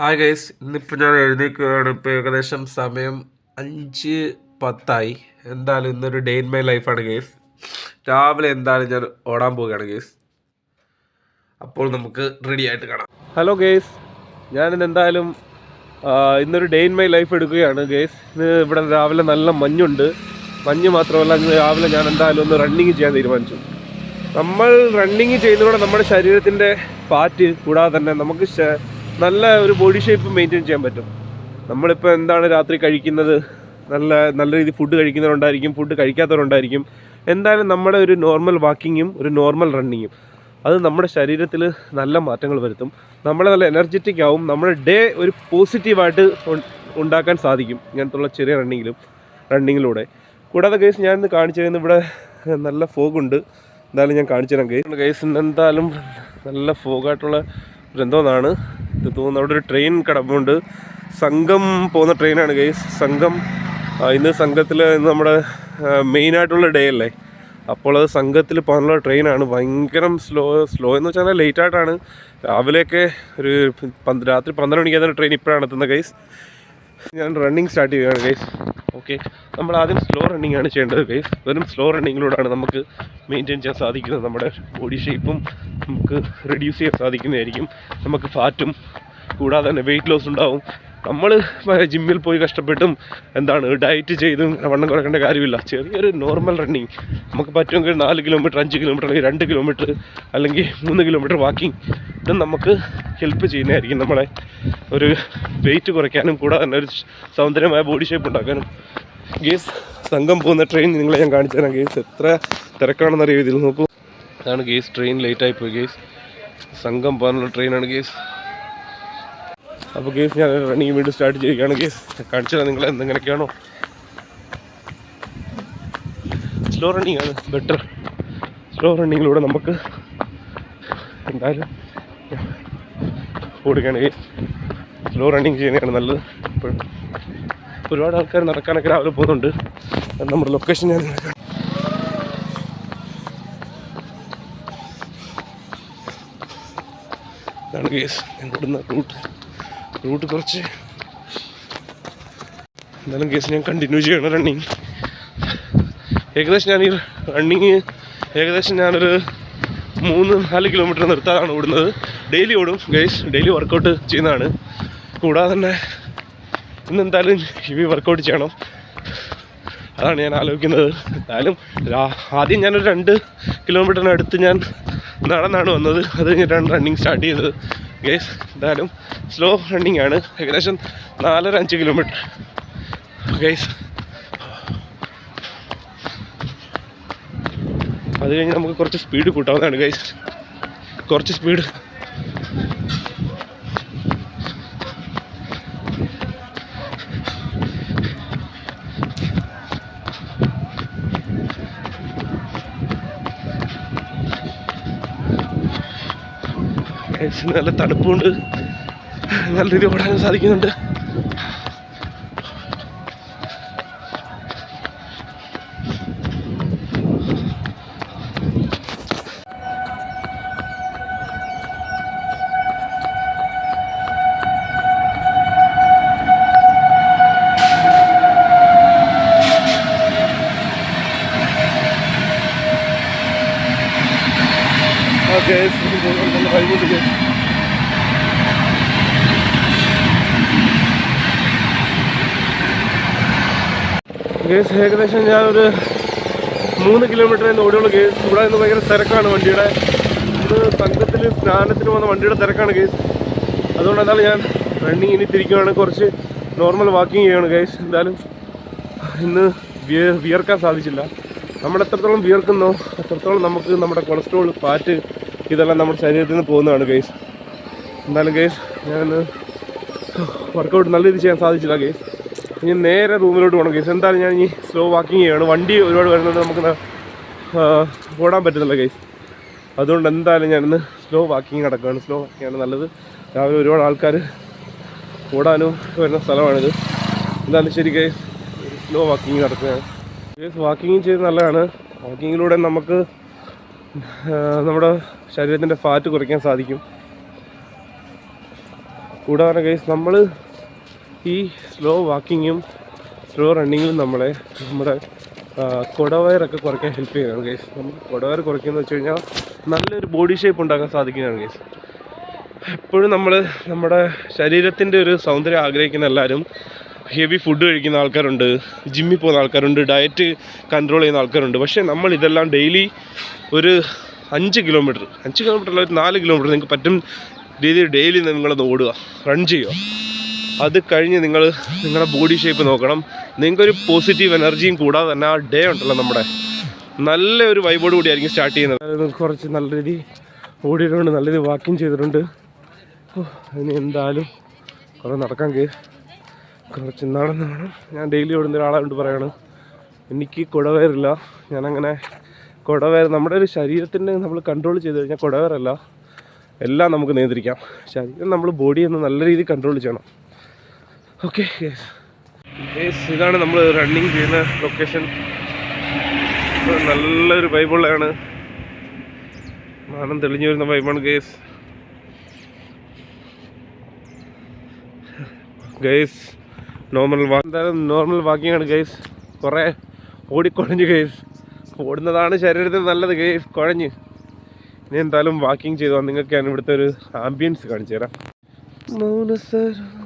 Hi guys ഇന്നിപ്പോൾ ഞാൻ എഴുന്നേൽക്കുകയാണ് ഇപ്പോൾ ഏകദേശം സമയം അഞ്ച് പത്തായി. എന്തായാലും ഇന്നൊരു ഡേ ഇൻ മൈ ലൈഫാണ് ഗൈസ് രാവിലെ എന്തായാലും ഞാൻ ഓടാൻ പോവുകയാണ് ഗൈസ് അപ്പോൾ നമുക്ക് റെഡി ആയിട്ട് കാണാം. ഹലോ ഗൈസ് ഞാനിന്ന് എന്തായാലും ഇന്നൊരു ഡേ ഇൻ മൈ ലൈഫ് എടുക്കുകയാണ് ഗൈസ് ഇന്ന് ഇവിടെ രാവിലെ നല്ല മഞ്ഞുണ്ട്. മഞ്ഞ് മാത്രമല്ല ഇന്ന് രാവിലെ ഞാൻ എന്തായാലും ഒന്ന് റണ്ണിങ് ചെയ്യാൻ തീരുമാനിച്ചു. നമ്മൾ റണ്ണിങ് ചെയ്യുന്നതോടെ നമ്മുടെ ശരീരത്തിന്റെ ഫാറ്റ് കൂടാതെ തന്നെ നമുക്ക് നല്ല ഒരു ബോഡി ഷേപ്പ് മെയിന്റെയിൻ ചെയ്യാൻ പറ്റും. നമ്മളിപ്പോൾ എന്താണ് രാത്രി കഴിക്കുന്നത്? നല്ല നല്ല രീതിയിൽ ഫുഡ് കഴിക്കുന്നവരുണ്ടായിരിക്കും ഫുഡ് കഴിക്കാത്തവരുണ്ടായിരിക്കും. എന്തായാലും നമ്മുടെ ഒരു നോർമൽ വാക്കിങ്ങും ഒരു നോർമൽ റണ്ണിങ്ങും അത് നമ്മുടെ ശരീരത്തിൽ നല്ല മാറ്റങ്ങൾ വരുത്തും. നമ്മളെ നല്ല എനർജറ്റിക് ആവും. നമ്മുടെ ഡേ ഒരു പോസിറ്റീവായിട്ട് ഉണ്ടാക്കാൻ സാധിക്കും ഇങ്ങനത്തുള്ള ചെറിയ റണ്ണിങ്ങിലും റണ്ണിങ്ങിലൂടെ കൂടാതെ കേസ് ഞാൻ ഇന്ന് കാണിച്ചു തരുന്നത് ഇവിടെ നല്ല ഫോഗുണ്ട് എന്തായാലും ഞാൻ കാണിച്ചു തരാം കേസ് കേസ് എന്തായാലും നല്ല ഫോഗായിട്ടുള്ള ഒരു എന്തോന്നാണ്. തോന്നുന്നു അവിടെ ഒരു ട്രെയിൻ കിടപ്പുണ്ട്. സംഘം പോകുന്ന ട്രെയിനാണ് ഗൈസ് സംഘം ഇന്ന് സംഘത്തിൽ ഇന്ന് നമ്മുടെ മെയിനായിട്ടുള്ള ഡേ അല്ലേ? അപ്പോൾ അത് സംഘത്തിൽ പോകാനുള്ള ട്രെയിനാണ് ഭയങ്കര സ്ലോ സ്ലോ എന്ന് വെച്ചാൽ ലേറ്റ് ആയിട്ടാണ്. രാവിലെയൊക്കെ ഒരു രാത്രി പന്ത്രണ്ട് മണിക്കാണ് ട്രെയിൻ ഇപ്പോഴാണ് എത്തുന്നത് ഗൈസ് ഞാൻ റണ്ണിങ് സ്റ്റാർട്ട് ചെയ്യുകയാണ് ഗൈസ് ഓക്കെ നമ്മൾ ആദ്യം സ്ലോ റണ്ണിങ് ആണ് ചെയ്യേണ്ടത് ഗൈസ് വെറും സ്ലോ റണ്ണിങ്ങിലൂടെയാണ് നമുക്ക് മെയിന്റെയിൻ ചെയ്യാൻ സാധിക്കുന്നത്. നമ്മുടെ ബോഡി ഷേപ്പും നമുക്ക് റെഡ്യൂസ് ചെയ്യാൻ സാധിക്കുന്നതായിരിക്കും. നമുക്ക് ഫാറ്റും കൂടാതെ തന്നെ വെയിറ്റ് ലോസ് ഉണ്ടാവും. നമ്മൾ ജിമ്മിൽ പോയി കഷ്ടപ്പെട്ടും എന്താണ് ഡയറ്റ് ചെയ്തും വണ്ണം കുറക്കേണ്ട കാര്യമില്ല. ചെറിയൊരു നോർമൽ റണ്ണിങ് നമുക്ക് പറ്റുമെങ്കിൽ നാല് കിലോമീറ്റർ അഞ്ച് കിലോമീറ്റർ അല്ലെങ്കിൽ രണ്ട് കിലോമീറ്റർ അല്ലെങ്കിൽ മൂന്ന് കിലോമീറ്റർ വാക്കിംഗ് ഇത് നമുക്ക് ഹെൽപ്പ് ചെയ്യുന്നതായിരിക്കും നമ്മളെ ഒരു വെയിറ്റ് കുറയ്ക്കാനും കൂടാതെ തന്നെ ഒരു സൗന്ദര്യമായ ബോഡി ഷേപ്പ് ഉണ്ടാക്കാനും. ഗേസ് സംഘം പോകുന്ന ട്രെയിൻ നിങ്ങളെ ഞാൻ കാണിച്ചു തരാം. ഗേസ് എത്ര തിരക്കാണെന്ന് അറിയാം? ഇതിൽ നോക്കൂ. അതാണ് ഗേസ് ട്രെയിൻ ലേറ്റായി പോയി ഗേസ്. സംഘം പോകാനുള്ള ട്രെയിനാണ് ഗേസ്. അപ്പോൾ ഗേസ് ഞാൻ റണ്ണിങ് വീണ്ടും സ്റ്റാർട്ട് ചെയ്യുകയാണ് ഗേസ്. കാണിച്ചു തരാം നിങ്ങളെ എന്തെങ്ങനെയൊക്കെയാണോ സ്ലോ റണ്ണിങ് ആണ് ബെറ്റർ സ്ലോ റണ്ണിങ്ങിലൂടെ നമുക്ക് എന്തായാലും ഓടുകയാണ് ഗേസ് സ്ലോ റണ്ണിങ് ചെയ്യുന്നതാണ് നല്ലത്. ഇപ്പോൾ ഒരുപാട് ആൾക്കാർ നടക്കാനൊക്കെ രാവിലെ പോകുന്നുണ്ട്. നമ്മുടെ ലൊക്കേഷൻ ഞാൻ. ഇതാണ് കേസ് ഞാൻ കൊടുന്ന റൂട്ട് റൂട്ട് കുറച്ച് എന്നാലും കേസ് ഞാൻ കണ്ടിന്യൂ ചെയ്യണം റണ്ണിങ് ഏകദേശം ഞാൻ ഈ റണ്ണിങ് ഏകദേശം ഞാനൊരു മൂന്ന് നാല് കിലോമീറ്റർ നിർത്താതാണ് ഓടുന്നത്. ഡെയിലി ഓടും ഗൈസ് ഡെയിലി വർക്കൗട്ട് ചെയ്യുന്നതാണ്. കൂടാതെ തന്നെ ഇന്ന് എന്തായാലും ഹെവി വർക്കൗട്ട് ചെയ്യണം. അതാണ് ഞാൻ ആലോചിക്കുന്നത്. എന്തായാലും ആദ്യം ഞാനൊരു രണ്ട് കിലോമീറ്ററിനടുത്ത് ഞാൻ നടന്നാണ് വന്നത്. അത് കഴിഞ്ഞിട്ടാണ് റണ്ണിങ് സ്റ്റാർട്ട് ചെയ്തത്. ഗേസ് എന്തായാലും സ്ലോ റണ്ണിങ് ആണ്. ഏകദേശം നാലര അഞ്ച് കിലോമീറ്റർ ഗേസ് അത് കഴിഞ്ഞ് നമുക്ക് കുറച്ച് സ്പീഡ് കൂട്ടാവുന്നതാണ് ഗൈസ് കുറച്ച് സ്പീഡ് നല്ല തണുപ്പുണ്ട്. നല്ല രീതിയിൽ ഓടാനും സാധിക്കുന്നുണ്ട്. ഗേസ് ഏകദേശം ഞാനൊരു മൂന്ന് കിലോമീറ്റർ എന്ന് ഓടിയുള്ള. ഗേസ് ഇവിടെ നിന്ന് ഭയങ്കര തിരക്കാണ് വണ്ടിയുടെ. ഇത് സംഘത്തിൽ സ്നാനത്തിന് വന്ന വണ്ടിയുടെ തിരക്കാണ് ഗേസ്. അതുകൊണ്ട് എന്നാലും ഞാൻ റണ്ണിങ് ഇനി തിരിക്കുകയാണ് കുറച്ച് നോർമൽ വാക്കിംഗ് ചെയ്യുകയാണ് ഗേസ്. എന്തായാലും ഇന്ന് വിയ- വിയർക്കാൻ സാധിച്ചില്ല. നമ്മൾ എത്രത്തോളം വിയർക്കുന്നോ അത്രത്തോളം നമുക്ക് നമ്മുടെ കൊളസ്ട്രോൾ ഫാറ്റ് ഇതെല്ലാം നമ്മുടെ ശരീരത്തിൽ നിന്ന് പോകുന്നതാണ് ഗേസ്. എന്തായാലും ഗേസ് ഞാൻ വർക്കൗട്ട് നല്ല രീതിയിൽ ചെയ്യാൻ സാധിച്ചില്ല ഗേസ്. ഇനി നേരെ റൂമിലോട്ട് പോകണം കേസ് എന്തായാലും ഞാൻ ഇനി സ്ലോ വാക്കിംഗ് ചെയ്യണം. വണ്ടി ഒരുപാട് വരുന്നുണ്ട് നമുക്ക് ഓടാൻ പറ്റുന്നില്ല കേസ് അതുകൊണ്ട് എന്തായാലും ഞാനിന്ന് സ്ലോ വാക്കിംഗ് നടക്കുകയാണ് സ്ലോ വാക്കിങ്ങാണ് നല്ലത്. രാവിലെ ഒരുപാട് ആൾക്കാർ ഓടാനും വരുന്ന സ്ഥലമാണിത്. എന്തായാലും ശരി കേസ് സ്ലോ വാക്കിംഗ് നടക്കുകയാണ്. കേസ് വാക്കിംഗ് ചെയ്ത് നല്ലതാണ്. വാക്കിങ്ങിലൂടെ നമുക്ക് നമ്മുടെ ശരീരത്തിന്റെ ഫാറ്റ് കുറയ്ക്കാൻ സാധിക്കും. കൂടാതെ ഗൈസ് നമ്മൾ ഈ സ്ലോ വാക്കിങ്ങും സ്ലോ റണ്ണിങ്ങും നമ്മളെ നമ്മുടെ കുടവയറൊക്കെ കുറയ്ക്കാൻ ഹെൽപ്പ് ചെയ്യുന്നതാണ് ഗൈസ് നമുക്ക് കൊടവയർ കുറയ്ക്കുന്നത് വെച്ച് കഴിഞ്ഞാൽ നല്ലൊരു ബോഡി ഷേപ്പ് ഉണ്ടാക്കാൻ സാധിക്കുന്നതാണ് ഗൈസ് എപ്പോഴും നമ്മൾ നമ്മുടെ ശരീരത്തിന്റെ ഒരു സൗന്ദര്യം ആഗ്രഹിക്കുന്ന എല്ലാവരും ഹെവി ഫുഡ് കഴിക്കുന്ന ആൾക്കാരുണ്ട് ജിമ്മിൽ പോകുന്ന ആൾക്കാരുണ്ട് ഡയറ്റ് കൺട്രോൾ ചെയ്യുന്ന ആൾക്കാരുണ്ട്. പക്ഷേ നമ്മൾ ഇതെല്ലാം ഡെയിലി ഒരു അഞ്ച് കിലോമീറ്റർ അഞ്ച് കിലോമീറ്റർ അല്ല ഒരു നാല് കിലോമീറ്റർ നിങ്ങൾക്ക് പറ്റും രീതിയിൽ ഡെയിലി നിങ്ങളത് ഓടുക റൺ ചെയ്യുക. അത് കഴിഞ്ഞ് നിങ്ങൾ നിങ്ങളുടെ ബോഡി ഷേപ്പ് നോക്കണം. നിങ്ങൾക്കൊരു പോസിറ്റീവ് എനർജിയും കൂടാതെ തന്നെ ആ ഡേ ഉണ്ടല്ലോ നമ്മുടെ. നല്ല ഒരു വൈബോട് കൂടി ആയിരിക്കും സ്റ്റാർട്ട് ചെയ്യുന്നത് കുറച്ച് നല്ല രീതി ഓടിയിട്ടുണ്ട് നല്ല രീതി വാക്കിംഗ് ചെയ്തിട്ടുണ്ട്. ഇനി എന്തായാലും കുറേ നടക്കാൻ കേ കുറച്ച് നടന്ന് വേണം ഞാൻ ഡെയിലി ഓടുന്ന ഒരാളായിട്ട് പറയാണ് എനിക്ക് കുടവയറില്ല. ഞാനങ്ങനെ കുടവയർ നമ്മുടെ ഒരു ശരീരത്തിന്റെ നമ്മൾ കൺട്രോൾ ചെയ്ത് കഴിഞ്ഞാൽ കുടവയറല്ല. എല്ലാം നമുക്ക് നിയന്ത്രിക്കാം. ശരീരം നമ്മൾ ബോഡി ഒന്ന് നല്ല രീതിയിൽ കൺട്രോൾ ചെയ്യണം. ഓക്കെ യെസ് ഇതാണ് നമ്മൾ റണ്ണിങ് ചെയ്യുന്ന ലൊക്കേഷൻ നല്ലൊരു വൈബുള്ളതാണ് മാനം തെളിഞ്ഞു വരുന്ന വൈബാണ് ഗേസ് ഗൈസ് നോർമൽ വാ എന്തായാലും നോർമൽ വാക്കിംഗ് ആണ് ഗൈസ് കുറേ ഓടിക്കുഴഞ്ഞു ഗൈസ് ഓടുന്നതാണ് ശരീരത്തിന് നല്ലത് ഗൈസ് കുഴഞ്ഞ്. ഇനി എന്തായാലും വാക്കിംഗ് ചെയ്തു നിങ്ങൾക്ക് ഞാൻ ഇവിടുത്തെ ഒരു ആംബിയൻസ് കാണിച്ചു തരാം. മൗനസരം